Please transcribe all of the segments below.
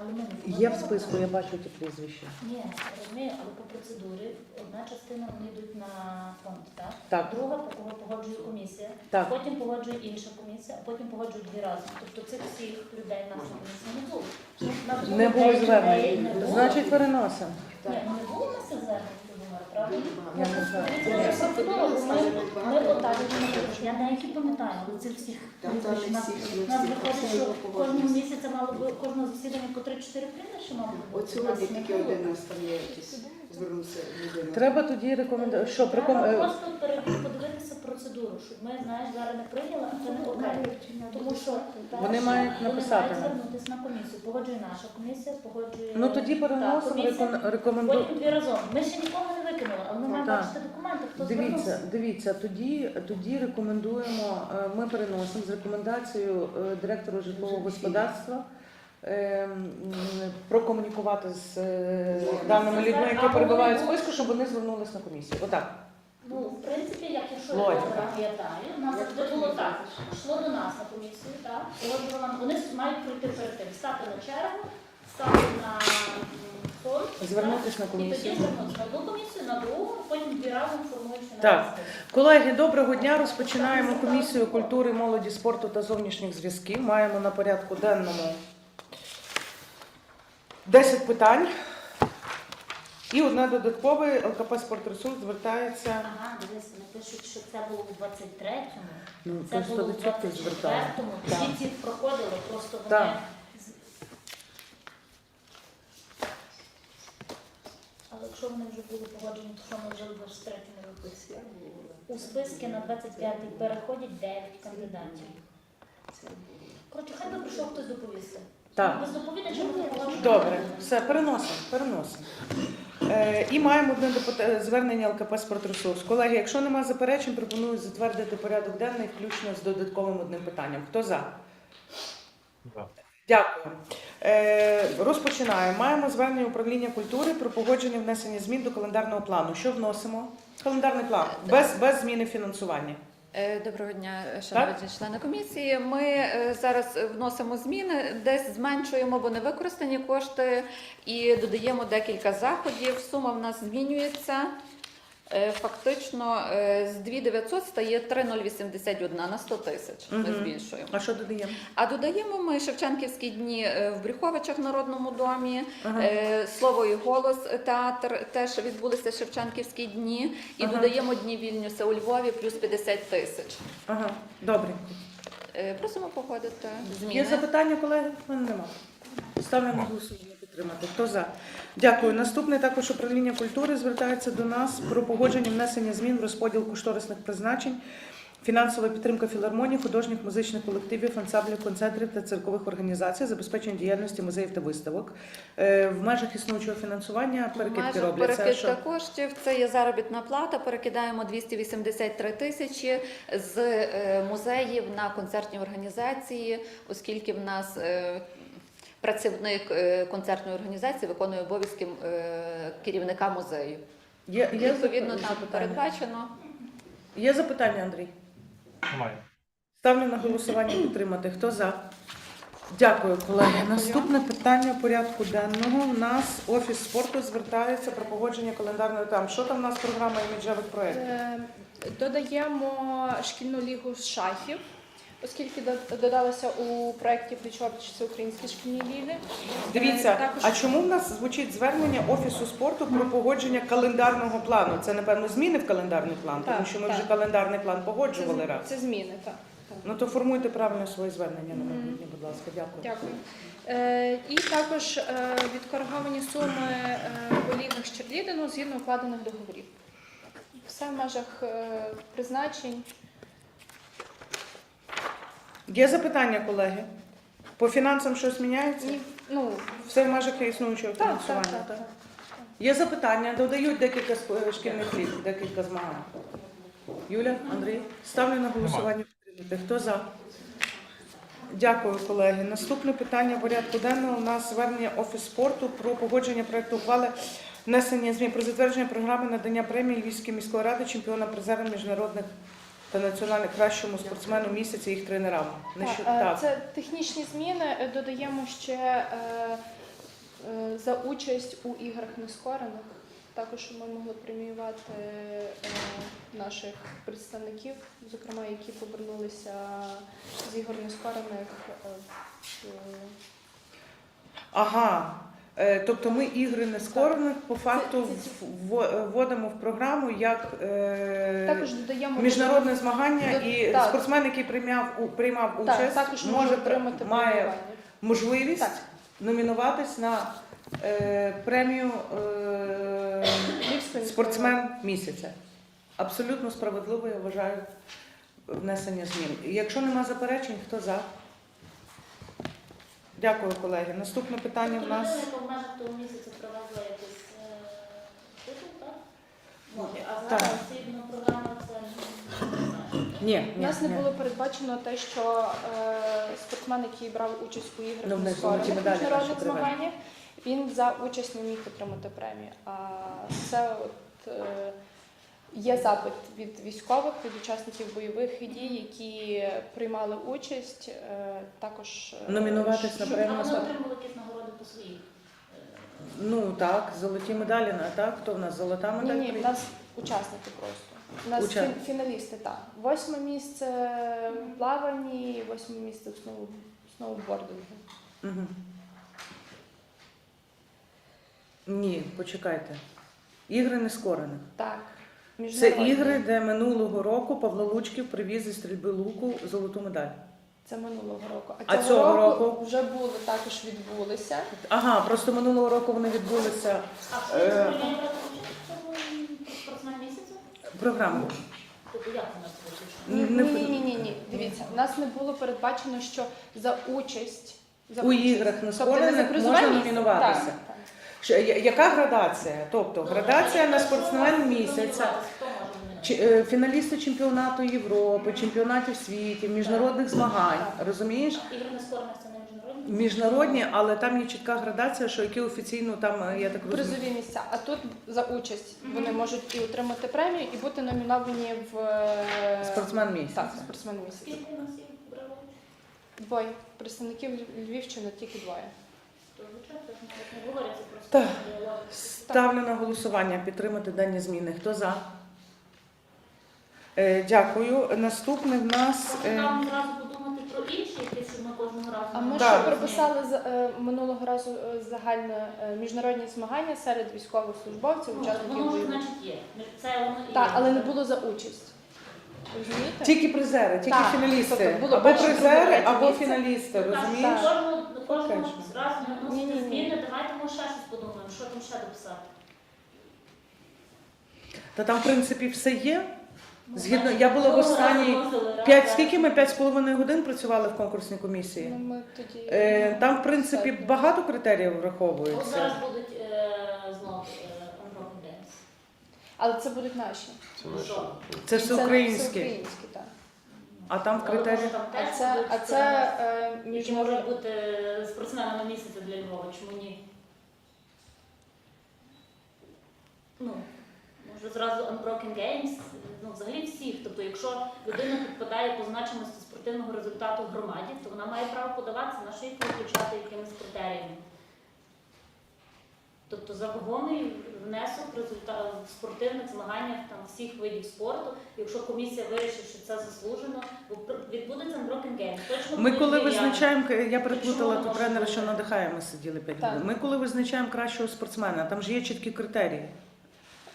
Але ми не Є в списку, я бачу ті прізвища. Ні, розумію, але по процедурі одна частина вони йдуть на фонд, так? Так. Друга по погоджує комісія, Так. потім погоджує інша комісія, а потім погоджують дві рази. Тобто цих всіх людей в нас на комісії не було. Нас Не було людей, людей не було. Значить, переносимо. Ні, ну не було нас цих звернень, ми, отажуємо, я деякі пам'ятаю, але це всіх нас, виходить, що кожного місяця мало би кожного засідання по 3-4 прізвища мало би. От сьогодні тільки один нас там є якийсь, звернувся людина. Треба тоді рекомендувати. Що просто пере- зараз не прийняли, а це не окей. Тому що Вони мають написати Вони нам. мають звернутися на комісію. Погоджує наша комісія, погоджує Ну тоді переносимо, комісія. реком- рекомендую. Потім дві разом. Ми ще нікого не викинули, але ми маємо Так. бачити документи, хто Дивіться, звернувся. дивіться, тоді, тоді рекомендуємо, е, ми переносимо з рекомендацією е, директору житлового господарства е, м, прокомунікувати з е, даними людьми, які перебувають в списку, щоб вони звернулись на комісію. Отак. Ну, в принципі, як якщо я добре пам'ятаю, у нас завжди було так. Йшло до нас на комісію, так? Погоджувала, вони мають пройти перед тим, стати на чергу, стати на фонд. Звернутись на? І тоді комісію. звернутися на одну комісію, на другу, потім дві разом формуючи на Так. Колеги, доброго дня. Розпочинаємо комісію культури, молоді, спорту та зовнішніх зв'язків. Маємо на порядку денному 10 питань. І одне додаткове ЛКП «Спортресурс» звертається. Ага, дивись, вони пишуть, що це було у 23-му, Ну, це то було у 100% звертає. 24-му. Так. Всі ці проходили, просто вони... Так. з- Але якщо вони вже були погоджені, то що ми вже у 23-му виписуємо? У списки на 25-й переходять 9 кандидатів. Коротше, хай би прийшов хтось доповісти. Так. Без доповідача ми не погоджуємо. Добре, все, переносимо, переносимо. Е, і маємо одне звернення ЛКП «Спортресурс». Колеги, якщо немає заперечень, пропоную затвердити порядок денний, включно з додатковим одним питанням. Хто за? Дякую. Е, розпочинаємо. Маємо звернення управління культури про погодження внесення змін до календарного плану. Що вносимо? Календарний план без, без зміни фінансування. Е, Доброго дня, шановні члени комісії. Ми е, зараз вносимо зміни, десь зменшуємо, бо не використані кошти, і додаємо декілька заходів. Сума в нас змінюється. Е, Фактично е, з 2900 стає 3081 на 100 тисяч. Ми Мгм. збільшуємо. А що додаємо? А додаємо ми Шевченківські дні е, в Брюховичах Народному домі. Ага. Слово і голос театр теж відбулися Шевченківські дні. І Ага. додаємо дні Вільнюса у Львові плюс 50 тисяч. Ага, добре. Просимо погодити зміни. Є запитання, колеги? Мене нема. Ставлю на голосування підтримати. Хто за? Дякую. Наступне також управління культури звертається до нас про погодження внесення змін в розподіл кошторисних призначень. Фінансова підтримка філармонії, художніх музичних колективів, ансамблів, концентрів та циркових організацій, забезпечення діяльності музеїв та виставок. Е, В межах існуючого фінансування перекидки Майже робляться. перекидка Що? коштів. Це є заробітна плата. Перекидаємо 283 тисячі з е, музеїв на концертні організації, оскільки в нас е, працівник е, концертної організації виконує обов'язки е, керівника музею. Є, є Відповідно, там запитання? передбачено. Є запитання, Андрій? Немає. Ставлю на голосування підтримати. Хто за? Дякую, колеги. Наступне питання порядку денного. У нас офіс спорту звертається про погодження календарної там. Що там у нас програма іміджевих проєктів? Е, Додаємо шкільну лігу з шахів, оскільки до- додалося у проєкті Плечович всеукраїнські шкільні ліги. Дивіться, Е, також а чому в нас звучить звернення офісу спорту про погодження календарного плану? Це напевно зміни в календарний план, тому Так, що ми так. вже календарний план це, погоджували з- раз. це зміни, так. так. Ну то формуйте правильно своє звернення на майбутнє, будь ласка. Дякую. Дякую. Е, і також е, відкориговані суми е, по лігах з черлідингу згідно укладених договорів. Все в межах е, призначень. Є запитання, колеги? По фінансам щось міняється? Ні, ну, Все в межах існуючого так, фінансування. так, так, так? Є запитання, додають декілька сп- шкільних ліг, декілька змагань. Юля, Андрій, ставлю на голосування підтримати. Хто за? Дякую, колеги. Наступне питання порядку денного у нас звернення Офіс спорту про погодження проекту ухвали внесення змін про затвердження програми надання премії Львівської міської ради чемпіонам призерам міжнародних та національних кращому спортсмену місяця їх тренерам. Так, е, так. Це технічні зміни. Е, Додаємо ще е, Е, За участь у іграх нескорених. Також ми могли преміювати е, наших представників, зокрема, які повернулися з ігор нескорених. Ага. Е, Тобто ми ігри нескорених по факту в- вводимо в програму як е, Також додаємо міжнародне змагання, До- і так. спортсмен, який приймав, у- приймав так, участь, також може отримати має преміювання. можливість Так. номінуватись на е, премію е, Львівської спортсмен місяця. Абсолютно справедливо, я вважаю, внесення змін. Якщо нема заперечень, хто за? Дякую, колеги. Наступне питання в Тобто нас. людина, яка в межах того місяця привезла якийсь е, титул, так? Може, а Так. зараз згідно програми це не знаю. Ні, У ні, нас не ні. було передбачено те, що е, спортсмен, який брав участь у іграх Ну, в них медалі міжнародних наші привезли. змаганнях, він за участь не міг отримати премію. А це от, е, є запит від військових, від учасників бойових дій, які приймали участь, е, також е, Номінуватись на щоб- А вони отримали якісь нагороди по своїх. Ну так, золоті медалі, на- так? Хто в нас золота Ні, медаль? ні, в прийде? нас учасники просто. У нас Уча- фі- фіналісти, так. Восьме місце в плаванні, восьме місце в сноу- сноубордингу. Угу. Ні, почекайте. Ігри нескорених. Так. Це Міжнародні. ігри, де минулого року Павло Лучків привіз зі стрільби луку золоту медаль. Це минулого року. А цього цього року? вже були також відбулися. Ага, просто минулого року вони відбулися А Е. спортсмен місяця? програму. Тобто як у нас? Ні, Не- ні, ні, ні, ні. Дивіться, у нас не було передбачено, що за участь за У участь. іграх Тобто не за призове можна місце. номінуватися. Так, так. Я- Яка градація? Тобто градація на спортсмен місяця. Чи- е, Фіналісти чемпіонату Європи, чемпіонатів світу, міжнародних змагань. Розумієш? Ігри нескорених це не міжнародні? Міжнародні, але там є чітка градація, що які офіційно там, е, я так розумію. Призові місця. А тут за участь вони можуть і отримати премію, і бути номіновані в е, Спортсмен місяця. Так, спортсмен місяця. Скільки у нас їх брало? Двоє представників Львівщини тільки двоє. Так. Ставлю на голосування підтримати дані зміни. Хто за? Е, Дякую. Наступне в нас. Е, там зразу подумати про інші, щоб ми кожного разу. А ми Так. ще прописали е, минулого разу е, загальне е, міжнародні змагання серед військовослужбовців, Ну, учасників Воно вже, бойових. значить, є. Це воно і Так, є. але не було за участь. Розумієте? Тільки призери, тільки Так, фіналісти. тобто було або перше, призери, або місце. фіналісти, розумієш? Кожного, кожного Конечно. разу не Ні-ні-ні. вносити зміни, давайте ми ще щось подумаємо, що там ще дописати. Та там, в принципі, все є. Ну, Згідно- я була в минулого разу останній вносили раз, П'ять, раз. скільки ми п'ять з половиною годин працювали в конкурсній комісії? Ну, ми тоді... Е, Там, в принципі, багато критеріїв От враховується. зараз будуть е, знов е, Unbroken Dance. Але це будуть наші. Це все українське. всеукраїнські, так. А там в критеріях. А це, а це е, які можуть міжнародні... бути спортсменами місяця для Львова, чому ні? Ну, може зразу Unbroken Games, ну взагалі всіх. Тобто, якщо людина підпадає по значимості спортивного результату в громаді, то вона має право подаватися на що їх виключати якимись критеріями. Тобто за вагомий внесок результат в спортивних змаганнях там всіх видів спорту. Якщо комісія вирішить, що це заслужено, бо пр- відбудеться Unbroken Games. Точно Ми коли визначаємо, я переплутала Чому ту тренера, що надихає, ми сиділи 5 Так. Ми коли визначаємо кращого спортсмена, там ж є чіткі критерії.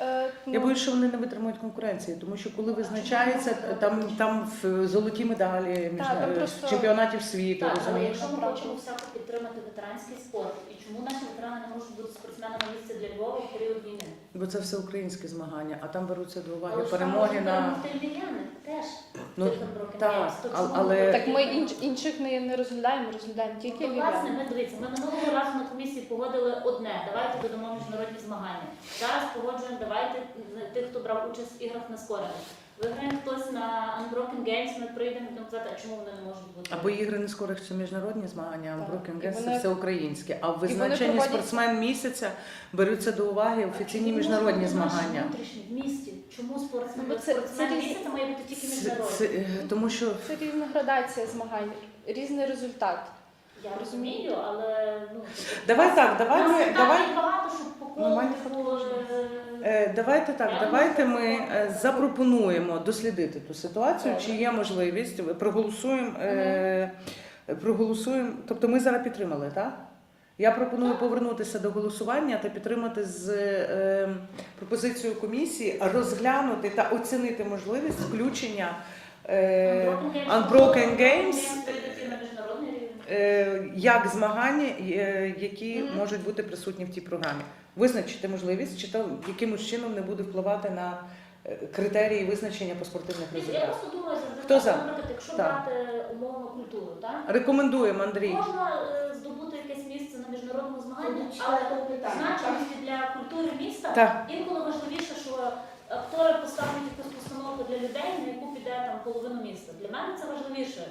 Е, Я ну, боюсь, що вони не витримують конкуренції, тому що коли визначається, там, там в золоті медалі між Так, там просто- чемпіонатів світу, Так, але розумієш? якщо ми хочемо всяко підтримати ветеранський спорт, і чому наші ветерани не можуть бути спортсменами місця для Львова в період війни? Бо це все українські змагання, а там беруться до уваги Але ж там перемоги можуть на перемогти львів'яни теж. ну тих так, Games. То а- чому але- ми- Так ми інш, інших не, не розглядаємо, розглядаємо тільки Ну, власне, львів'ян. ми дивіться, ми минулого погодили одне. Давайте додамо міжнародні змагання. Зараз погоджуємо, давайте тих, хто брав участь в іграх на скорених. Виграє хтось на Unbroken Games, ми прийдемо і казати, а чому вони не можуть бути? або ігри не скорих це міжнародні змагання, а Так. Broken І Games це все українське. А в визначенні проводять- спортсмен місяця беруться до уваги офіційні Чому міжнародні змагання. в місті? Чому спортсмен, Ну, це- спортсмен це місяця має бути тільки Це, міжнародний? це, е, тому що Це різна градація змагань, різний результат. Я розумію, але ну Давай так, давай ми давай. багато, щоб по колу, типу, е, Е, Давайте так, давайте ми е, запропонуємо дослідити ту ситуацію, чи є можливість, проголосуємо, е, проголосуємо. Тобто ми зараз підтримали, так? Я пропоную повернутися до голосування та підтримати з е, пропозицією комісії розглянути та оцінити можливість включення е, Unbroken Games як змагання, е, які можуть бути присутні в тій програмі. Визначити можливість, чи то якимось чином не буде впливати на е, критерії визначення по спортивних Я результатах. просто думаю, Хто за? наприклад, якщо Так. брати умовну культуру, так? Рекомендуємо, Андрій. Можна е, здобути якесь місце на міжнародному змаганні, але значимості для культури міста Так. інколи важливіше, що актори поставлять якусь постановку для людей, на яку піде там половину міста. Для мене це важливіше.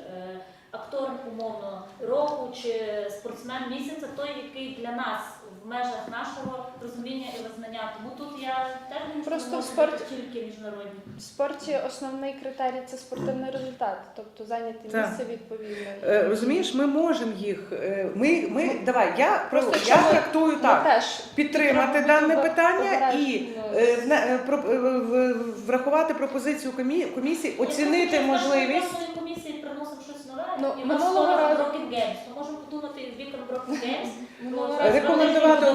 Актор умовно року чи спортсмен місяця, той, який для нас в межах нашого розуміння і визнання. Тому тут я теж не Просто в бути тільки міжнародні. В спорті основний критерій це спортивний результат, тобто зайняти Так. місце відповідно. Е, Розумієш, ми можемо їх. е, Ми, ми давай, я Просто я трактую так. теж Підтримати дане питання і е, е, про- е, врахувати пропозицію комі- комісії, оцінити можливість. з нашої комісії приносимо щось нове, Ну, і минулого скоро разу- Broken Games, то можемо подумати і вікон Broken Games. Минулого разу Рекомендувати-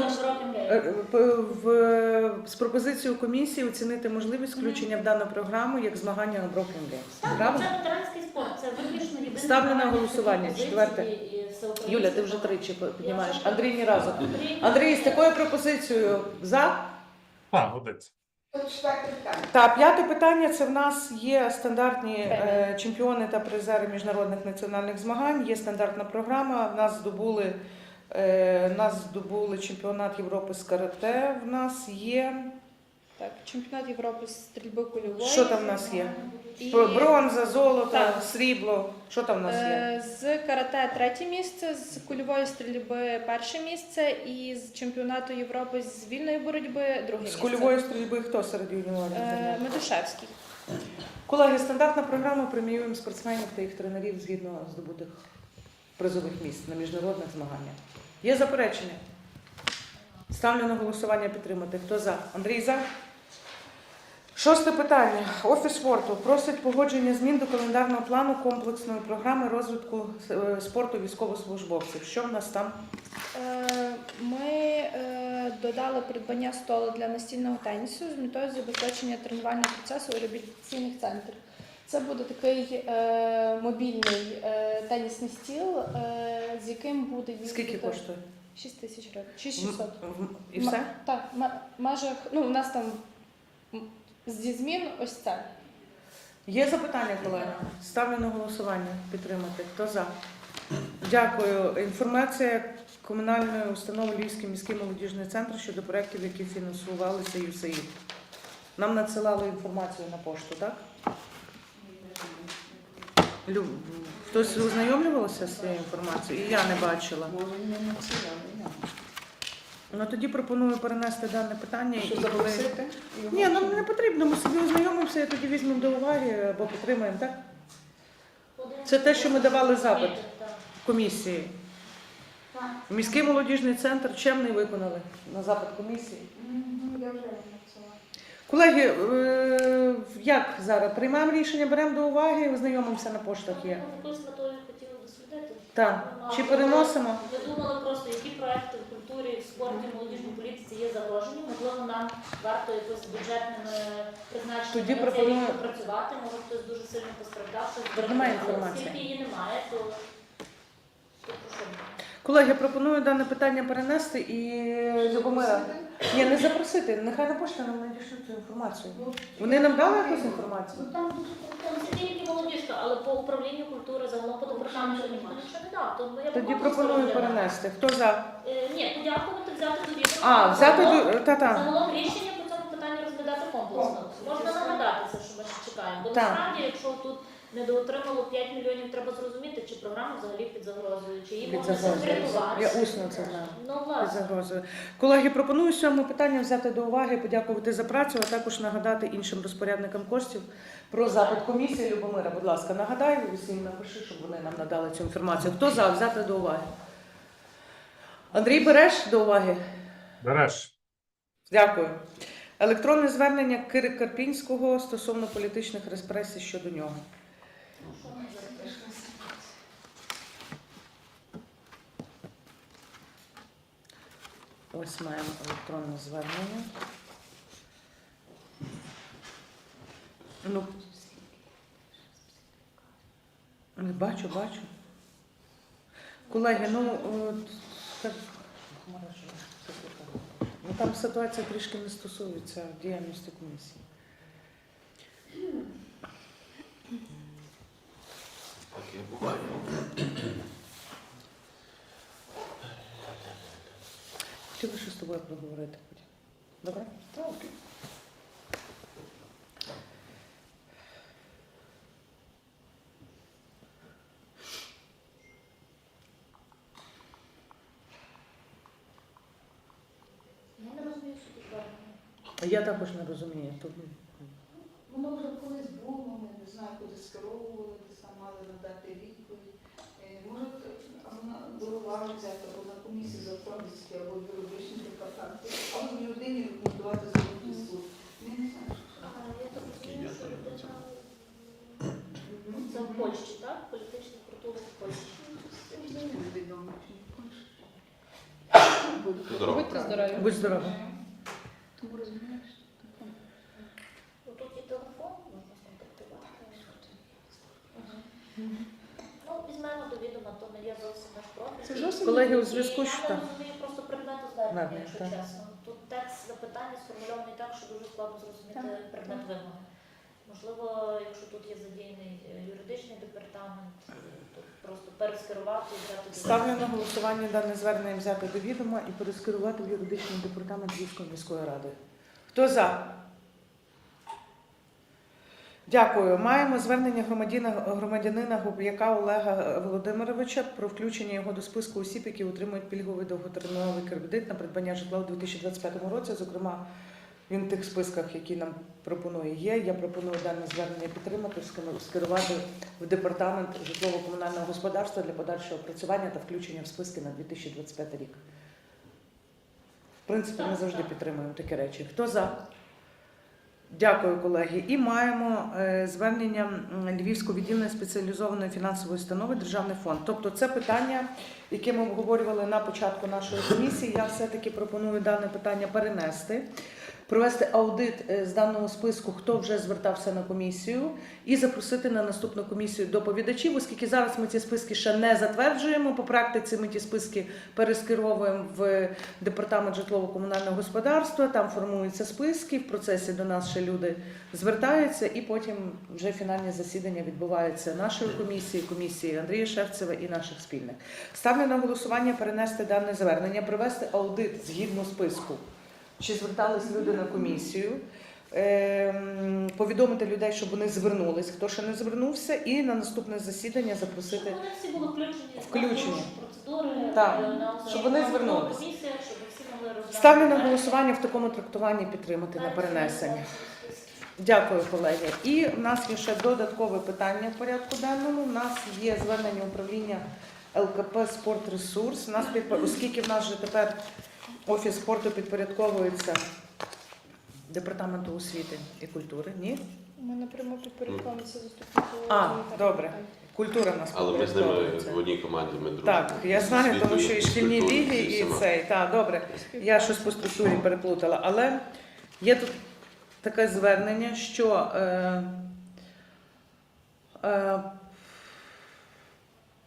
Е, в, з пропозицією комісії оцінити можливість включення в дану програму як змагання на Broken Games. Так, Правда? це ветеранський спорт, це виключно єдине. Ставлю на голосування. такої Четверте. і. Юля, ти вже тричі піднімаєш. Андрій ні разу. Андрій, Андрій, з такою пропозицією за? А, годиться. Тут читайте питання. Та п'яте питання це в нас є стандартні е, чемпіони та призери міжнародних національних змагань. Є стандартна програма. В нас здобули е, нас здобули чемпіонат Європи з карате. В нас є Так, чемпіонат Європи з стрільби кульової. що там в нас є? І, Бронза, золото, Так. срібло. Що там в нас є? е, з карате третє місце, з кульової стрільби перше місце, і з чемпіонату Європи з вільної боротьби друге З кульової стрільби хто серед юніорів? Е. Медушевський. Колеги, стандартна програма преміюємо спортсменів та їх тренерів згідно здобутих призових місць на міжнародних змаганнях. Є заперечення? Ставлю на голосування підтримати. Хто за? Андрій за? Шосте питання. Офіс спорту просить погодження змін до календарного плану комплексної програми розвитку е, спорту військовослужбовців. Що в нас там? Е, Ми е, додали придбання столу для настільного тенісу з метою забезпечення тренувального процесу у реабілітаційних центрах. Це буде такий мобільний тенісний стіл, з яким буде Скільки коштує? 6 тисяч гривень. 6600. В- в- І все? Так, в межах, ну у нас там зі змін ось це. Є запитання, колеги? Ставлю на голосування підтримати. Хто за? Дякую. Інформація комунальної установи Львівський міський молодіжний центр щодо проєктів, які фінансувалися ЮСАІД. Нам надсилали інформацію на пошту, так? Лю... Хтось ознайомлювався з цією інформацією? І я не бачила. Може, не націляли. Ну тоді пропоную перенести дане питання Що і коли. запросити? Ні, ну не потрібно, ми собі ознайомимося, і тоді візьмемо до уваги або підтримаємо, так? Це те, що ми давали запит. Комісії. Міський молодіжний центр чемний виконали на запит комісії. Я вже. Колеги, е, як зараз? Приймаємо рішення, беремо до уваги, знайомимося на поштах є. Ми з метою хотіли дослідити. Так. Чи переносимо? Ми думали просто, які проекти в культурі, в спорті, молодіжній політиці є загрожені. Можливо, нам варто якось бюджетними призначеннями Тоді на цей пропоную- рік попрацювати. Може, хтось дуже сильно постраждав, щось Немає. Але інформації. Оскільки її немає, то то про що? Колеги, пропоную дане питання перенести і Любомира. Ні, не запросити. Нехай на пошті нам надішлють цю інформацію. Вони нам дали якусь інформацію? Ну там, там це тільки молодіжка, але по управлінню культури загалом по департаменту ніхто нічого не дав. То я Тоді пропоную перенести. Хто за? Е, Ні, подякувати, взяти до відома. А, взяти Загалом- до та-та. Загалом рішення по цьому питанню розглядати комплексно. Можна нагадатися, що ми ще чекаємо. Бо Так. насправді, якщо тут недоотримало 5 мільйонів, треба зрозуміти, чи програма взагалі під загрозою, чи її Під можна загрозою. секретувати. Я усно це знаю. Ну, Під власне. загрозою. Колеги, пропоную сьоме питання взяти до уваги, подякувати за працю, а також нагадати іншим розпорядникам коштів про запит комісії. Любомира, будь ласка, нагадай усім, напиши, щоб вони нам надали цю інформацію. Хто за взяти до уваги? Андрій, береш до уваги? Береш. Дякую. Електронне звернення Кири Карпінського стосовно політичних респресій щодо нього. Ось маємо електронне звернення. Ну, бачу, бачу. Колеги, ну от. Ну там ситуація трішки не стосується діяльності комісії. Таке буває. тобою проговорити потім. Добре? Так. Я не розумію, що тут звернення. Я також не розумію. Здорово. Будьте здорові. будь здорова. Тому розумієш? Ну, Тут є телефон, можна сконтактувати. Мгм. Ну, візьмемо до відома, то не є зовсім наш профіль. Це зовсім Колеги, у зв'язку з Я не розумію просто предмету звернення, Звернення, якщо так. чесно. Тут текст запитання сформульований так, що дуже складно зрозуміти предмет вимоги. Можливо, якщо тут є задіяний е, юридичний департамент, е, то просто перескерувати і взяти до Ставлю на голосування дане звернення взяти до відома і перескерувати в юридичний департамент Львівської міської ради. Хто за? Дякую. Маємо звернення громадянина, громадянина Губ'яка Олега Володимировича про включення його до списку осіб, які отримують пільговий довготерміновий кредит на придбання житла у 2025 році. Зокрема, він в тих списках, які нам пропонує, є. Я пропоную дане звернення підтримати, скерувати в департамент житлово-комунального господарства для подальшого опрацювання та включення в списки на 2025 рік. В принципі, ми завжди підтримуємо такі речі. Хто за? Дякую, колеги. І маємо е, звернення Львівського відділення спеціалізованої фінансової установи Державний фонд. Тобто, це питання, яке ми обговорювали на початку нашої комісії. Я все-таки пропоную дане питання перенести, провести аудит е, з даного списку, хто вже звертався на комісію, і запросити на наступну комісію доповідачів, оскільки зараз ми ці списки ще не затверджуємо. По практиці ми ті списки перескеровуємо в департамент житлово-комунального господарства. Там формуються списки. В процесі до нас ще люди звертаються, і потім вже фінальні засідання відбуваються нашої комісії, комісії Андрія Шевцева і наших спільних. Ставлю на голосування перенести дане звернення, провести аудит згідно списку. Чи звертались люди на комісію? Ем, Повідомити людей, щоб вони звернулись, хто ще не звернувся, і на наступне засідання запросити. Вони всі були включені, Включені. процедури, Так. е, Щоб вони звернулись. комісія, щоб всі могли розглянути. Ставлю на голосування в такому трактуванні підтримати на перенесення. Дякую, колеги. І в нас є ще додаткове питання в порядку денному. У нас є звернення управління ЛКП «Спортресурс». У нас оскільки в нас вже тепер офіс спорту підпорядковується департаменту освіти і культури. Ні? Ми напряму підпорядковуємося заступнику. А, добре. питань. Культура в нас Але ми з ними підпорядковується. в одній команді ми дружимо. Так, я знаю, тому що і шкільні ліги, і цей. Так, добре. Я щось по структурі переплутала. Але є тут таке звернення, що е, е,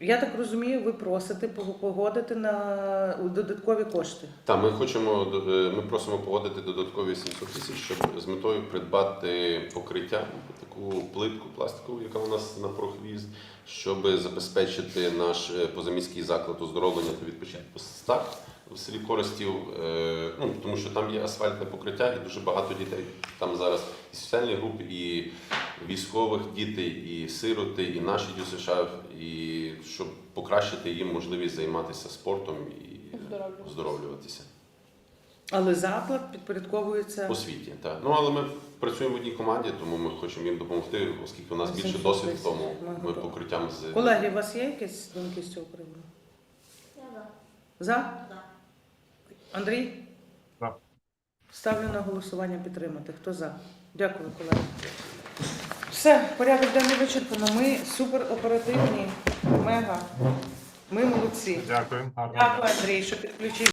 я так розумію, ви просите пог- погодити на додаткові кошти. Так, ми хочемо е, ми просимо погодити додаткові 700 тисяч, щоб з метою придбати покриття, таку плитку пластикову, яка у нас на прохвіз, щоб забезпечити наш е, позаміський заклад оздоровлення та відпочинку СТАК в селі Коростів. Е, Ну тому що там є асфальтне покриття, і дуже багато дітей там зараз і соціальні групи, і військових діти, і сироти, і наші ДЮСШ, і щоб покращити їм можливість займатися спортом і Оздоровлюватися. Але заклад підпорядковується. Освіті, так. Ну але ми працюємо в одній команді, тому ми хочемо їм допомогти, оскільки у нас більше 800 досвід тому. Ми Ми покриттям з Колеги, у вас є якісь думки з цього приводу? Я за. За? Андрій? За. Ставлю на голосування підтримати. Хто за? Дякую, колеги. Все, порядок денний вичерпано. Ми супер оперативні, мега. Ми молодці. Дякую. Дякую, Андрій, що підключив.